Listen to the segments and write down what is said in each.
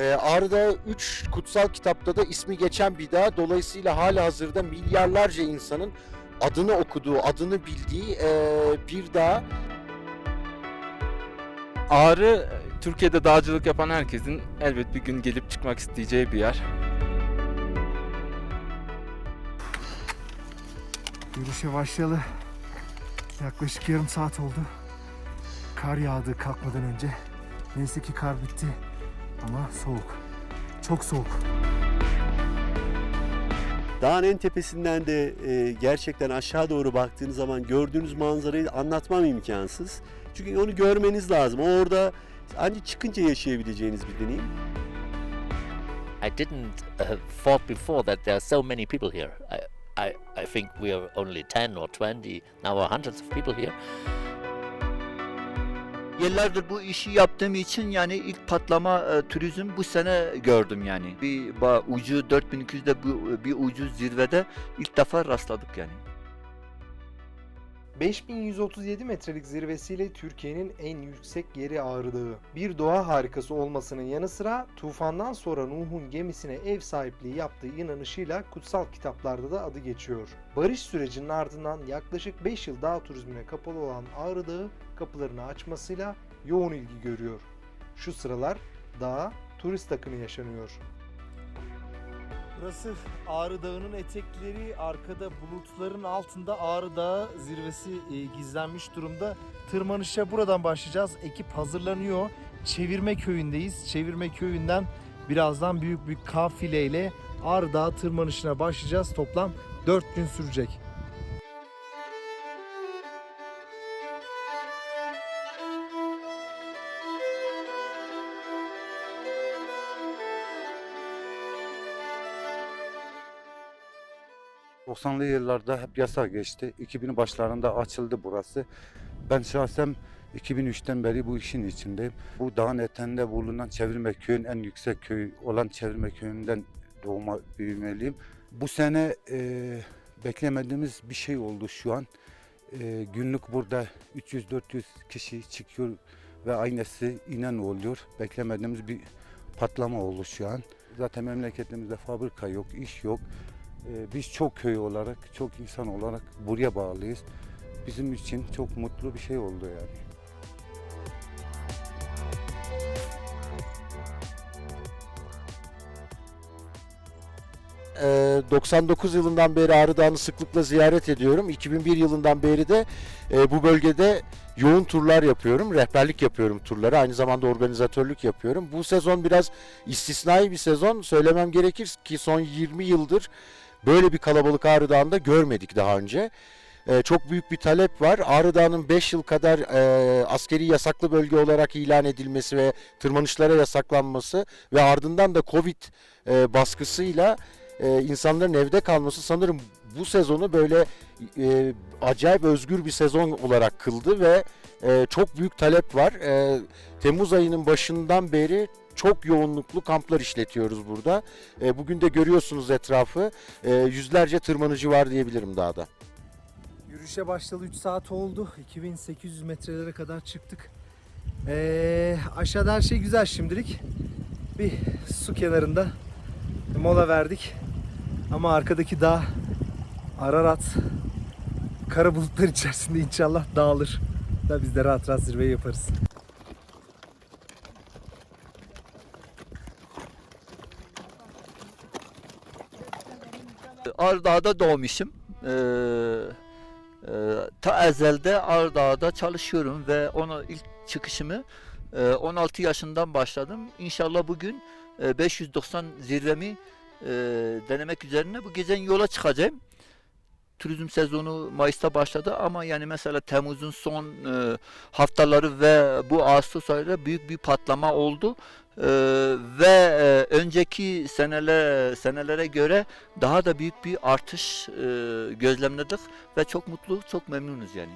Ağrı Dağı 3 kutsal kitapta da ismi geçen bir dağ. Dolayısıyla hala hazırda milyarlarca insanın adını okuduğu, adını bildiği ee, bir dağ. Ağrı Türkiye'de dağcılık yapan herkesin elbet bir gün gelip çıkmak isteyeceği bir yer. Yürüyüşe başlayalı yaklaşık yarım saat oldu. Kar yağdı kalkmadan önce. Neyse ki kar bitti ama soğuk. Çok soğuk. Dağın en tepesinden de e, gerçekten aşağı doğru baktığınız zaman gördüğünüz manzarayı anlatmam imkansız. Çünkü onu görmeniz lazım. O orada ancak çıkınca yaşayabileceğiniz bir deneyim. I didn't uh, thought before that there are so many people here. I, I, I think we are only 10 or 20, now are hundreds of people here. Yıllardır bu işi yaptığım için yani ilk patlama e, turizm bu sene gördüm yani. Bir ba- ucu 4200'de bu bir ucu zirvede ilk defa rastladık yani. 5137 metrelik zirvesiyle Türkiye'nin en yüksek yeri Ağrı Dağı. Bir doğa harikası olmasının yanı sıra tufandan sonra Nuh'un gemisine ev sahipliği yaptığı inanışıyla kutsal kitaplarda da adı geçiyor. Barış sürecinin ardından yaklaşık 5 yıl dağ turizmine kapalı olan Ağrı Dağı kapılarını açmasıyla yoğun ilgi görüyor. Şu sıralar dağa turist akını yaşanıyor. Burası Ağrı Dağı'nın etekleri. Arkada bulutların altında Ağrı Dağı zirvesi e, gizlenmiş durumda. Tırmanışa buradan başlayacağız. Ekip hazırlanıyor. Çevirme köyündeyiz. Çevirme köyünden birazdan büyük bir kafileyle Ağrı Dağı tırmanışına başlayacağız. Toplam 4 gün sürecek. 90'lı yıllarda hep yasa geçti. 2000 başlarında açıldı burası. Ben şahsen 2003'ten beri bu işin içindeyim. Bu dağın eteğinde bulunan Çevirme Köyü'nün en yüksek köyü olan Çevirme Köyü'nden doğma büyümeliyim. Bu sene e, beklemediğimiz bir şey oldu şu an. E, günlük burada 300-400 kişi çıkıyor ve aynısı inen oluyor. Beklemediğimiz bir patlama oldu şu an. Zaten memleketimizde fabrika yok, iş yok. Ee, Biz çok köy olarak, çok insan olarak buraya bağlıyız. Bizim için çok mutlu bir şey oldu yani. Ee, 99 yılından beri Ağrı Dağı'nı sıklıkla ziyaret ediyorum. 2001 yılından beri de e, bu bölgede yoğun turlar yapıyorum. Rehberlik yapıyorum turları. Aynı zamanda organizatörlük yapıyorum. Bu sezon biraz istisnai bir sezon. Söylemem gerekir ki son 20 yıldır böyle bir kalabalık Ağrı Dağı'nda görmedik daha önce. Ee, çok büyük bir talep var. Ağrı Dağı'nın 5 yıl kadar e, askeri yasaklı bölge olarak ilan edilmesi ve tırmanışlara yasaklanması ve ardından da Covid e, baskısıyla e, insanların evde kalması sanırım bu sezonu böyle e, acayip özgür bir sezon olarak kıldı ve e, çok büyük talep var. E, Temmuz ayının başından beri çok yoğunluklu kamplar işletiyoruz burada. E, bugün de görüyorsunuz etrafı. E, yüzlerce tırmanıcı var diyebilirim dağda. Yürüyüşe başlayalı 3 saat oldu. 2800 metrelere kadar çıktık. Ee, aşağıda her şey güzel şimdilik. Bir su kenarında mola verdik. Ama arkadaki dağ Ararat kara bulutlar içerisinde inşallah dağılır. Da biz de rahat rahat zirveyi yaparız. Ağrı doğmuşum. Ee, e, ta ezelde Ağrı Dağı'da çalışıyorum ve onu ilk çıkışımı e, 16 yaşından başladım. İnşallah bugün e, 590 zirvemi e, denemek üzerine bu gece yola çıkacağım. Turizm sezonu Mayıs'ta başladı ama yani mesela Temmuz'un son e, haftaları ve bu Ağustos ayında büyük bir patlama oldu. E, ve e, önceki seneler senelere göre daha da büyük bir artış e, gözlemledik ve çok mutlu, çok memnunuz yani.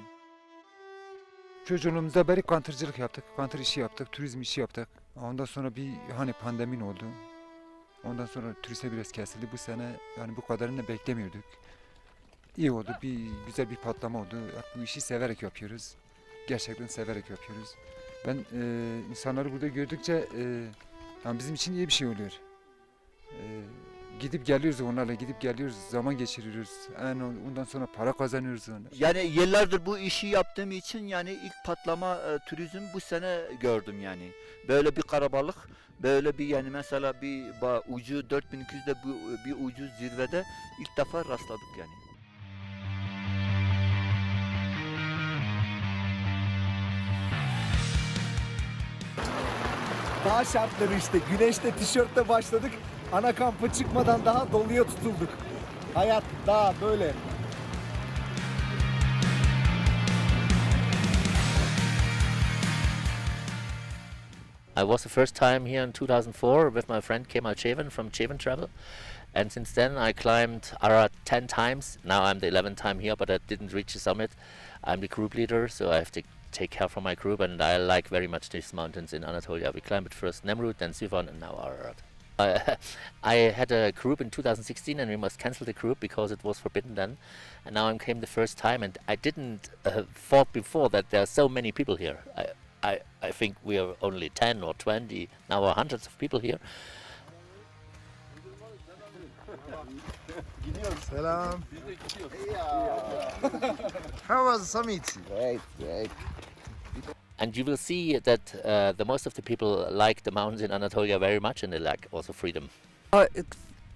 Çocukluğumuzda beri kantırcılık yaptık, kantır işi yaptık, turizm işi yaptık. Ondan sonra bir hani pandemin oldu. Ondan sonra turiste biraz kesildi. Bu sene yani bu kadarını beklemiyorduk. İyi oldu, bir güzel bir patlama oldu. Bu işi severek yapıyoruz. Gerçekten severek yapıyoruz. Ben e, insanları burada gördükçe e, Yani bizim için iyi bir şey oluyor. Ee, gidip geliyoruz onlarla gidip geliyoruz zaman geçiriyoruz. Yani ondan sonra para kazanıyoruz onlar. Yani yıllardır bu işi yaptığım için yani ilk patlama e, turizm bu sene gördüm yani. Böyle bir karabalık, böyle bir yani mesela bir ucu 4200'de bu bir ucu zirvede ilk defa rastladık yani. Şartları işte. Başladık. Ana kampa çıkmadan daha doluya tutulduk. Hayat dağ böyle. I was the first time here in 2004 with my friend Kemal Cheven from Cheven Travel. And since then I climbed Arat 10 times. Now I'm the 11th time here, but I didn't reach the summit. I'm the group leader, so I have to take care from my group, and I like very much these mountains in Anatolia. We climbed it first Nemrut, then Sivan, and now Ararat. I, I had a group in 2016 and we must cancel the group because it was forbidden then. And now I came the first time and I didn't uh, thought before that there are so many people here. I, I, I think we are only 10 or 20, now are hundreds of people here. Selam. How was the summit? Great, great. And you will see that uh, the most of the people like the mountains in Anatolia very much and they like also freedom.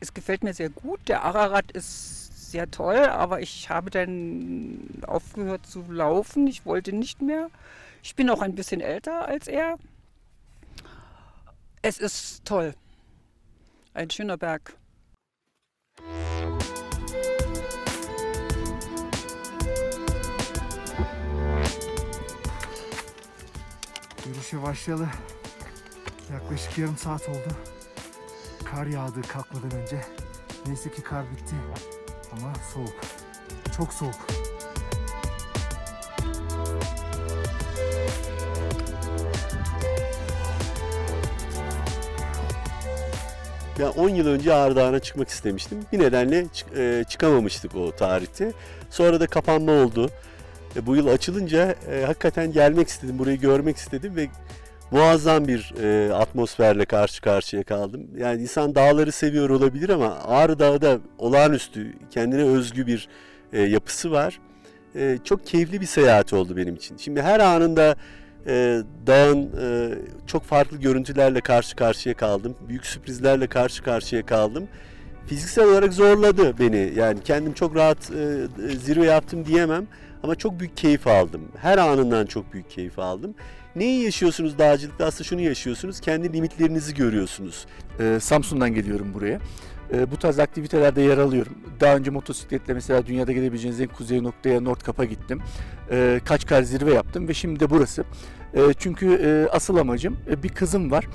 Es gefällt mir sehr gut. Der Ararat ist sehr toll, aber ich habe dann aufgehört zu laufen. Ich wollte nicht mehr. Ich bin auch ein bisschen älter als er. Es ist toll. Ein schöner Berg. Yürüyüşe başlayalı yaklaşık yarım saat oldu. Kar yağdı kalkmadan önce. Neyse ki kar bitti ama soğuk. Çok soğuk. Ya 10 yıl önce Ağrı Dağı'na çıkmak istemiştim. Bir nedenle e, çıkamamıştık o tarihte. Sonra da kapanma oldu. E, bu yıl açılınca e, hakikaten gelmek istedim, burayı görmek istedim ve muazzam bir e, atmosferle karşı karşıya kaldım. Yani insan dağları seviyor olabilir ama Ağrı Dağı da olağanüstü, kendine özgü bir e, yapısı var. E, çok keyifli bir seyahat oldu benim için. Şimdi her anında e, dağın e, çok farklı görüntülerle karşı karşıya kaldım. Büyük sürprizlerle karşı karşıya kaldım. Fiziksel olarak zorladı beni. Yani kendim çok rahat e, zirve yaptım diyemem ama çok büyük keyif aldım. Her anından çok büyük keyif aldım. Neyi yaşıyorsunuz dağcılıkta? Aslında şunu yaşıyorsunuz. Kendi limitlerinizi görüyorsunuz. Ee, Samsun'dan geliyorum buraya. Ee, bu tarz aktivitelerde yer alıyorum. Daha önce motosikletle mesela dünyada gidebileceğiniz en kuzey noktaya Nordkap'a gittim. Ee, kaç kar zirve yaptım ve şimdi de burası. Ee, çünkü e, asıl amacım e, bir kızım var.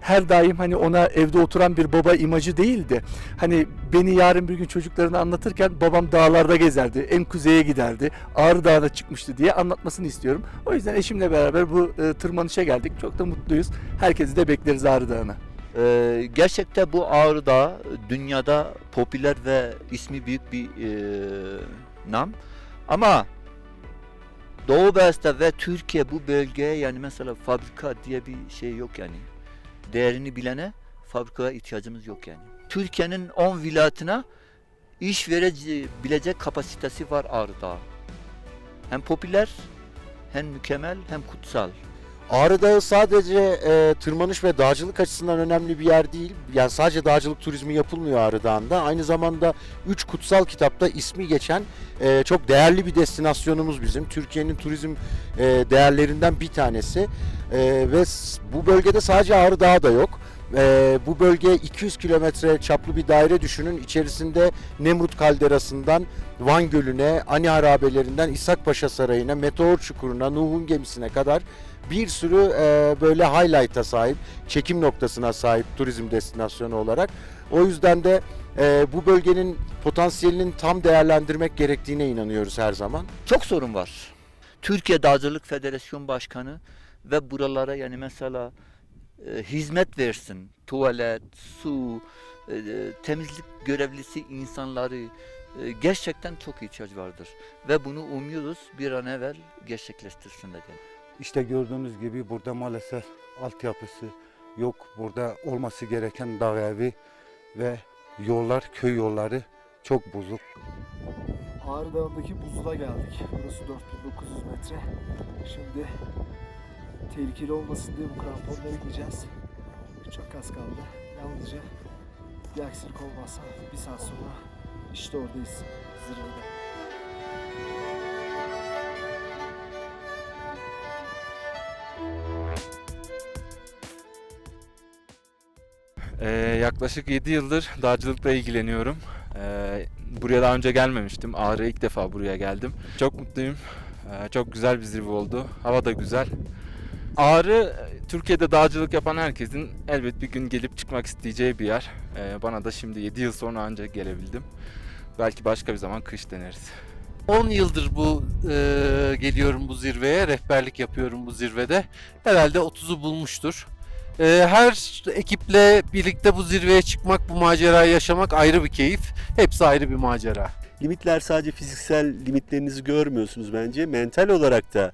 Her daim hani ona evde oturan bir baba imajı değil de hani beni yarın bir gün çocuklarına anlatırken babam dağlarda gezerdi, en kuzeye giderdi, Ağrı Dağı'na çıkmıştı diye anlatmasını istiyorum. O yüzden eşimle beraber bu e, tırmanışa geldik. Çok da mutluyuz. Herkesi de bekleriz Ağrı Dağı'na. Ee, gerçekten bu Ağrı Dağı dünyada popüler ve ismi büyük bir e, nam. Ama Doğu Beyazıt'ta ve Türkiye bu bölgeye yani mesela fabrika diye bir şey yok yani. Değerini bilene fabrikaya ihtiyacımız yok yani. Türkiye'nin 10 vilayetine iş verebilecek kapasitesi var Ağrı Dağı. Hem popüler hem mükemmel hem kutsal. Ağrı Dağı sadece e, tırmanış ve dağcılık açısından önemli bir yer değil. Yani sadece dağcılık turizmi yapılmıyor Ağrı Dağı'nda. Aynı zamanda üç kutsal kitapta ismi geçen e, çok değerli bir destinasyonumuz bizim. Türkiye'nin turizm e, değerlerinden bir tanesi. E, ve bu bölgede sadece Ağrı Dağı da yok. E, bu bölge 200 kilometre çaplı bir daire düşünün. İçerisinde Nemrut Kalderası'ndan Van Gölü'ne, Ani Harabelerinden İshak Paşa Sarayı'na, Meteor Çukuru'na, Nuh'un gemisine kadar bir sürü e, böyle highlight'a sahip, çekim noktasına sahip turizm destinasyonu olarak. O yüzden de e, bu bölgenin potansiyelinin tam değerlendirmek gerektiğine inanıyoruz her zaman. çok sorun var. Türkiye Dağcılık Federasyon Başkanı ve buralara yani mesela e, hizmet versin. Tuvalet, su, e, temizlik görevlisi insanları e, gerçekten çok ihtiyaç vardır. Ve bunu umuyoruz bir an evvel gerçekleştirsinler. Yani. İşte gördüğünüz gibi burada maalesef altyapısı Yok burada olması gereken dağ evi ve yollar, köy yolları çok bozuk. Ağrı Dağı'ndaki buzula geldik. Burası 4900 metre. Şimdi tehlikeli olmasın diye bu kramponlara gideceğiz. Çok az kaldı. Yalnızca bir aksilik olmazsa bir saat sonra işte oradayız zirvede. Ee, yaklaşık 7 yıldır dağcılıkla ilgileniyorum. Ee, buraya daha önce gelmemiştim. Ağrı'ya ilk defa buraya geldim. Çok mutluyum. Ee, çok güzel bir zirve oldu. Hava da güzel. Ağrı, Türkiye'de dağcılık yapan herkesin elbet bir gün gelip çıkmak isteyeceği bir yer. Ee, bana da şimdi 7 yıl sonra ancak gelebildim. Belki başka bir zaman kış deneriz. 10 yıldır bu e, geliyorum bu zirveye, rehberlik yapıyorum bu zirvede. Herhalde 30'u bulmuştur. E, her ekiple birlikte bu zirveye çıkmak, bu macerayı yaşamak ayrı bir keyif. Hepsi ayrı bir macera. Limitler sadece fiziksel limitlerinizi görmüyorsunuz bence. Mental olarak da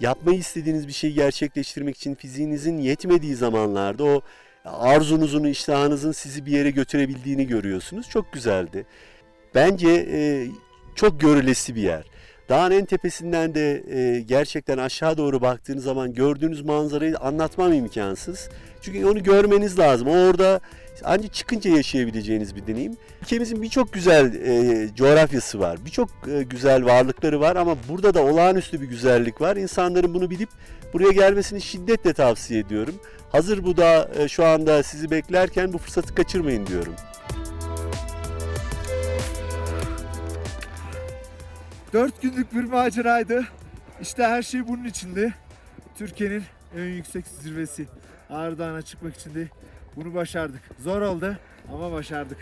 yapmayı istediğiniz bir şeyi gerçekleştirmek için fiziğinizin yetmediği zamanlarda o arzunuzun, iştahınızın sizi bir yere götürebildiğini görüyorsunuz. Çok güzeldi. Bence e, çok görülesi bir yer. Dağın en tepesinden de e, gerçekten aşağı doğru baktığınız zaman gördüğünüz manzarayı anlatmam imkansız. Çünkü onu görmeniz lazım. O orada ancak çıkınca yaşayabileceğiniz bir deneyim. Ülkemizin birçok güzel e, coğrafyası var. Birçok e, güzel varlıkları var ama burada da olağanüstü bir güzellik var. İnsanların bunu bilip buraya gelmesini şiddetle tavsiye ediyorum. Hazır bu da e, şu anda sizi beklerken bu fırsatı kaçırmayın diyorum. Dört günlük bir maceraydı. İşte her şey bunun içinde. Türkiye'nin en yüksek zirvesi. Ağrı Dağı'na çıkmak için de bunu başardık. Zor oldu ama başardık.